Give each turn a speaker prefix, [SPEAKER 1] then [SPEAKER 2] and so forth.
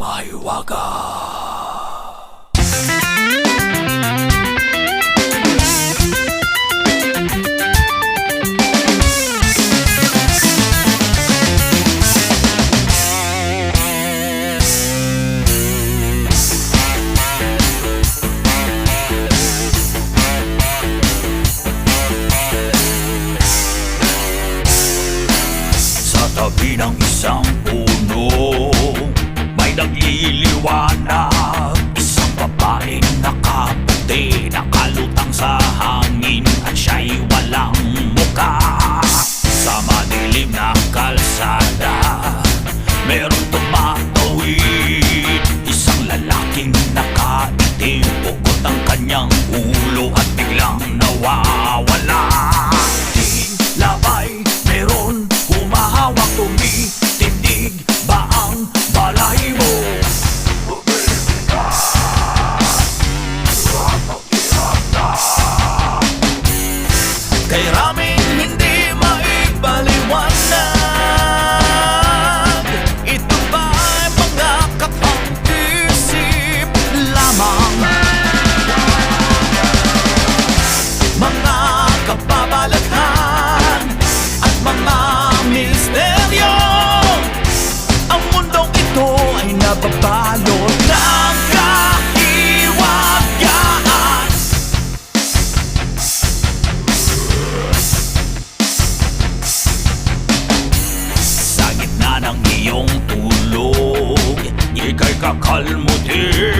[SPEAKER 1] Maiwaga. Sa tabi ng isang puno You. nababalot ng kahiwagaan Sa gitna ng iyong tulog Ika'y kakalmutin.